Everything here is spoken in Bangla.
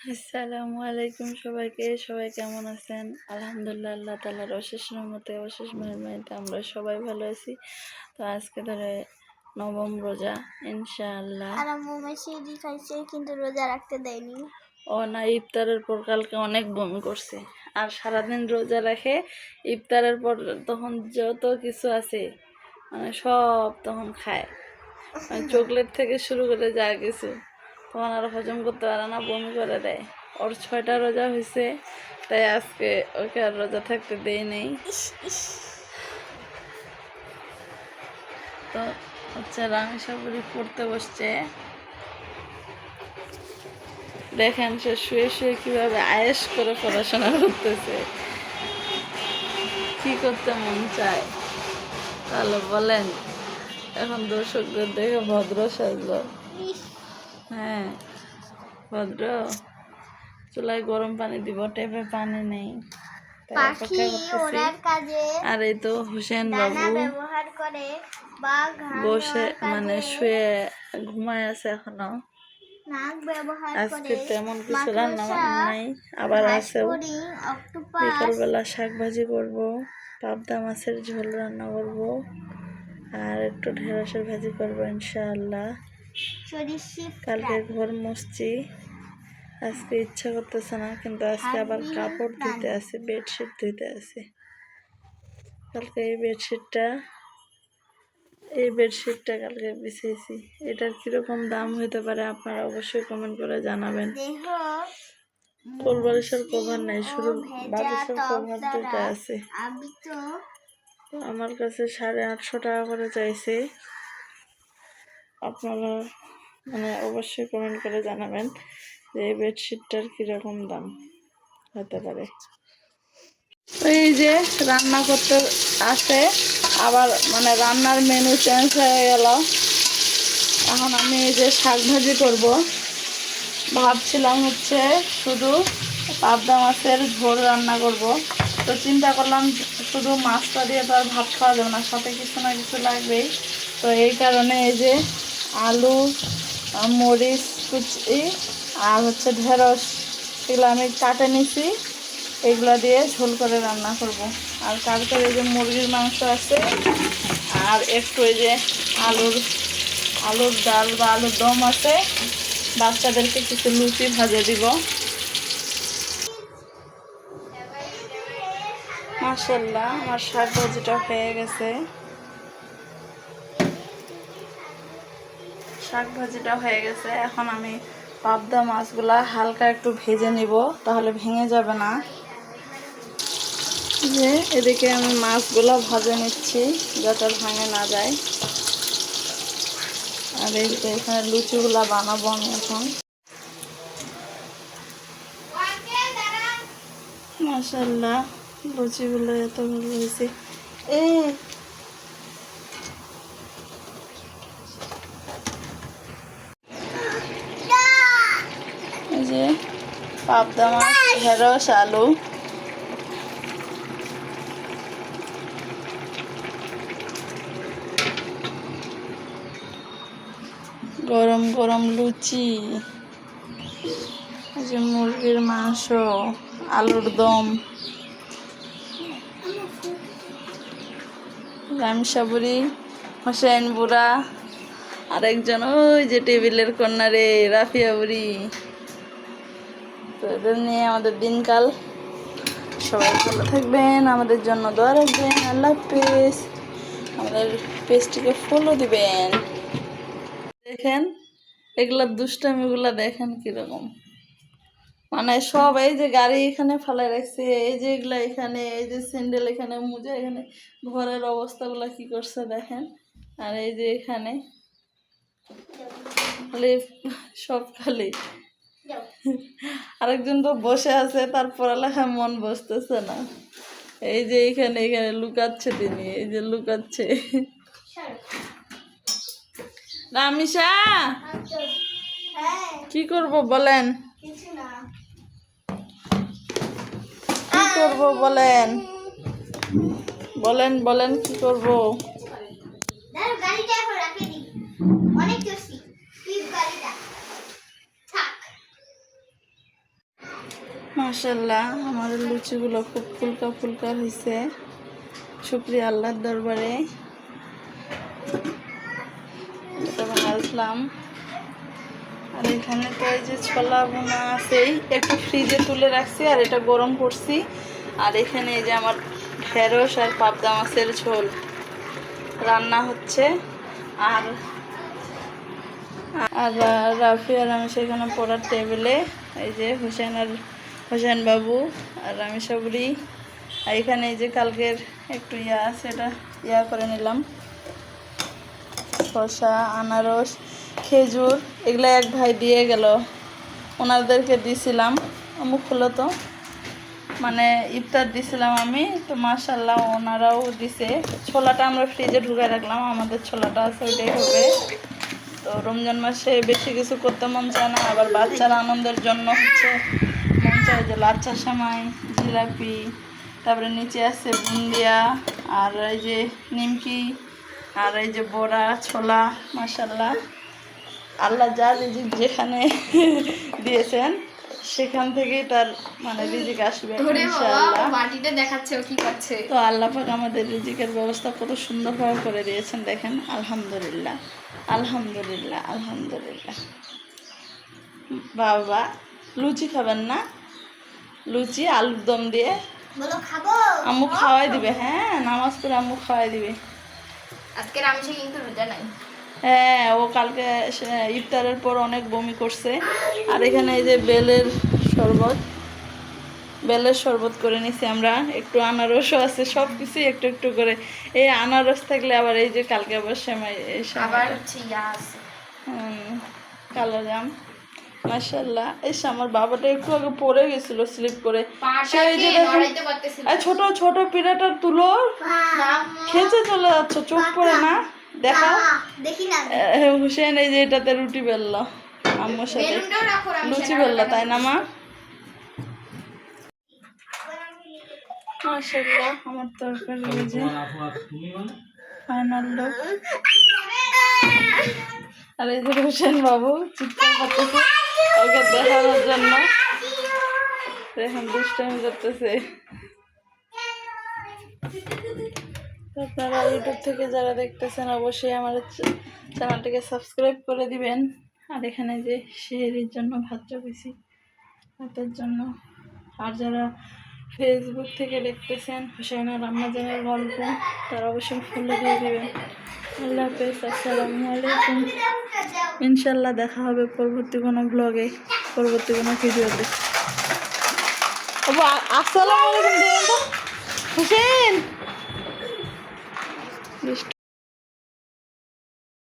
আসসালামু আলাইকুম সবাইকে সবাই কেমন আছেন? আলহামদুলিল্লাহ আল্লাহ তালার অশেষ রহমতে অশেষ মেহরবানিতে আমরা সবাই ভালো আছি। তো আজকে ধরে নবম রোজা ইনশাআল্লাহ। আর আম্মু খাইছে কিন্তু রোজা রাখতে দেয়নি। ও না ইফতারের পর কালকে অনেক বমি করছে। আর সারাদিন রোজা রাখে ইফতারের পর তখন যত কিছু আছে মানে সব তখন খায়। মানে চকলেট থেকে শুরু করে যা কিছু। তখন আর হজম করতে পারে না, বমি করে দেয়। ওর ছয়টা রোজা হয়েছে তাই আজকে ওকে আর রোজা থাকতে দেই নেই। তো হচ্ছে রামেশ্বরী পড়তে বসছে। দেখেন সে শুয়ে শুয়ে কীভাবে আয়েস করে পড়াশোনা করতেছে। কি করতে মন চায়? তাহলে বলেন, এখন দর্শকদের দেখে ভদ্র সাজলো। হ্যাঁ ভদ্র। চুলায় গরম পানি দিব টেপে পানি নেই। আর এই তো হোসেন বাবু বসে মানে শুয়ে ঘুমায় আছে এখনও। আজকে তেমন কিছু রান্না বান্না নাই আবার অক্টোপাস। বিকালবেলা শাক ভাজি করব পাবদা মাছের ঝোল রান্না করব আর একটু ঢেঁড়সের ভাজি করব ইনশাআল্লাহ। কালকে ঘর মুছছি। আজকে ইচ্ছা করতেছে না কিন্তু আজকে আবার কাপড় ধুতে। আছে বেডশিট ধুতে আছে কালকে এই বেডশিটটা এই বেডশিটটা কালকে বিছিয়েছি এটার কীরকম দাম হতে পারে আপনারা অবশ্যই কমেন্ট করে জানাবেন। দেহ কোল বালিশের কভার নাই শুধু বালিশের কভার দুটা আছে। আমার কাছে সাড়ে আটশো টাকা করে চাইছে। আপনারা মানে অবশ্যই কমেন্ট করে জানাবেন যে এই বেডশিটটার কীরকম দাম হতে পারে। তো এই যে রান্না করতে আসে, আবার মানে রান্নার মেনু চেঞ্জ হয়ে গেল। এখন আমি এই যে শাক ভাজি করব। ভাবছিলাম হচ্ছে শুধু পাবদা মাছের ঝোল রান্না করব। তো চিন্তা করলাম শুধু মাছটা দিয়ে তো আর ভাত খাওয়া যাবে না, সাথে কিছু না কিছু লাগবেই। তো এই কারণে এই যে আলু, মরিচ, কুচি আর হচ্ছে ঢেঁড়স এগুলো আমি কাটে নিছি। এগুলো দিয়ে ঝোল করে রান্না করব। আর কালকে এই যে মুরগির মাংস আছে, আর একটু এই যে আলুর আলুর ডাল বা আলুর দম আছে, বাচ্চাদেরকে কিছু লুচি ভাজে দিব। মাসাল্লাহ আমার শাক ভাজিটা হয়ে গেছে। শাক ভাজিটা হয়ে গেছে। এখন আমি পাবদা মাছগুলা হালকা একটু ভেজে নিব, তাহলে ভেঙে যাবে না। যে, এদিকে আমি মাছগুলো ভাজে নিচ্ছি, যাতে ভাঙে না যায়। আর এই যে, এখানে লুচিগুলা বানাবো আমি এখন। মাসাল্লাহ লুচিগুলো এত ভালো হয়েছে। এই যে পাবদা মাছ ঢেঁড়স আলু। গরম গরম লুচি। যে মুরগির মাংস, আলুর দম। রামসাবুরি হোসেন বুড়া, আরেকজন ওই যে টেবিলের কন্যা রে রাফিয়া বুড়ি। তো এদের নিয়ে আমাদের দিনকাল। সবাই ভালো থাকবেন, আমাদের জন্য দোয়া রাখবেন, আল্লাহ হাফেজ। আমাদের পেজটিকে ফলো দিবেন। দেখেন, এগুলা দুষ্টামিগুলা দেখেন কীরকম। মানে সব এই যে গাড়ি এখানে ফেলে রাখছে, এই যে এগুলা এখানে, এই যে স্যান্ডেল এখানে, মুজা এখানে, ঘরের অবস্থাগুলো কি করছে দেখেন। আর এই যে এখানে সব খালি। আরেকজন তো বসে আছে তার পড়ালেখা মন বসতেছে না। এই যে এখানে এখানে লুকাচ্ছে তিনি এই যে লুকাচ্ছে। রামিসা হ্যাঁ। কি করব বলেন? কি করব বলেন? বলেন বলেন কি করব? দাঁড়াও গাড়িটা এখন রাখে অনেক চষি প্লিজ গাড়িটা থাক মাশাল্লাহ আমাদের লুচিগুলো খুব ফুলকা ফুলকা হয়েছে শুক্রিয়া আল্লাহর দরবারে। আসলাম আর এখানে তো এই যে ছোলা বোনা আছেই একটু ফ্রিজে তুলে রাখছি আর এটা গরম করছি। আর এখানে এই যে আমার ঢেঁড়স আর পাবদা মাছের ঝোল রান্না হচ্ছে। আর আর রাফি আর আমি সেখানে পড়ার টেবিলে এই যে হুসেন আর হোসেন বাবু আর আমি সবরি আর এখানে এই যে কালকের একটু ইয়া আছে এটা ইয়া করে নিলাম। শসা, আনারস, খেজুর, এগুলো এক ভাই দিয়ে গেল। ওনাদেরকে দিছিলাম, অমুক হলো তো। মানে ইফতার দিছিলাম আমি, তো মাশাল্লাহ ওনারাও দিছে। ছোলাটা আমরা ফ্রিজে ঢুকে রাখলাম, আমাদের ছোলাটা আছে, ওইটাই হবে। তো রমজান মাসে বেশি কিছু করতে মন চায় না, আবার বাচ্চার আনন্দের জন্য হচ্ছে মন চায় যে লাচ্চা সামাই জিলাপি তারপরে নিচে আছে বুন্দিয়া আর এই যে নিমকি আর এই যে বড়া ছোলা মাসাল্লাহ আল্লাহ যা রিজিক যেখানে দিয়েছেন সেখান থেকেই তার মানে রিজিক আসবে দেখাচ্ছে ও কি করছে। তো আল্লাহ পাক আমাদের রিজিকের ব্যবস্থা কত সুন্দরভাবে করে দিয়েছেন দেখেন আলহামদুলিল্লাহ আলহামদুলিল্লাহ আলহামদুলিল্লাহ। বাবা লুচি খাবেন না? লুচি আলুর দম দিয়ে। আম্মু খাওয়াই দিবে হ্যাঁ নামাজ পড়ে আম্মু খাওয়াই দিবে। আজকের আমিষে কিন্তু রোজা নাই। হ্যাঁ ও কালকে ইফতারের পর অনেক বমি করছে। আর এখানে এই যে বেলের শরবত বেলের শরবত করে নিছি আমরা। একটু আনারসও আছে সব কিছুই একটু একটু করে। এই আনারস থাকলে আবার এই যে কালকে আবার সেমাই আবার হচ্ছে ইয়া আছে। হুম, কালো জাম। মাশাল্লাহ এই আমার বাবাটা একটু আগে পড়ে গেছিল স্লিপ করে। যে ছোট ছোট পিঠাটা তুলো খেতে চলে যাচ্ছ চোখ পড়ে না? দেখাও হুসেন এই যে এটাতে রুটি বেললো। আম্মুর সাথে লুচি বেললো তাই না মা? মাশাল্লাহ আমার তরকারি যে ফাইনাল লুক আর এই যে হোসেন বাবু চিৎকার করতেছে। ওকে দেখানোর জন্য। দেখেন, দুষ্টামি করতেছে। আপনারা ইউটিউব থেকে যারা দেখতেছেন, অবশ্যই আমার চ্যা- চ্যানেলটিকে সাবস্ক্রাইব করে দিবেন। আর এখানে যে শেহরির জন্য ভাত চাপিছি ভাতের জন্য। আর যারা ফেসবুক থেকে দেখতেছেন হুসেন আর আম্মাজানের গল্প, তারা অবশ্যই ফলো দিয়ে দেবেন। আল্লাহ হাফেজ, আসসালামু আলাইকুম। ইনশাল্লাহ দেখা হবে পরবর্তী কোনো ব্লগে পরবর্তী কোনো ভিডিওতে আসসালামু আলাইকুম হুসেন।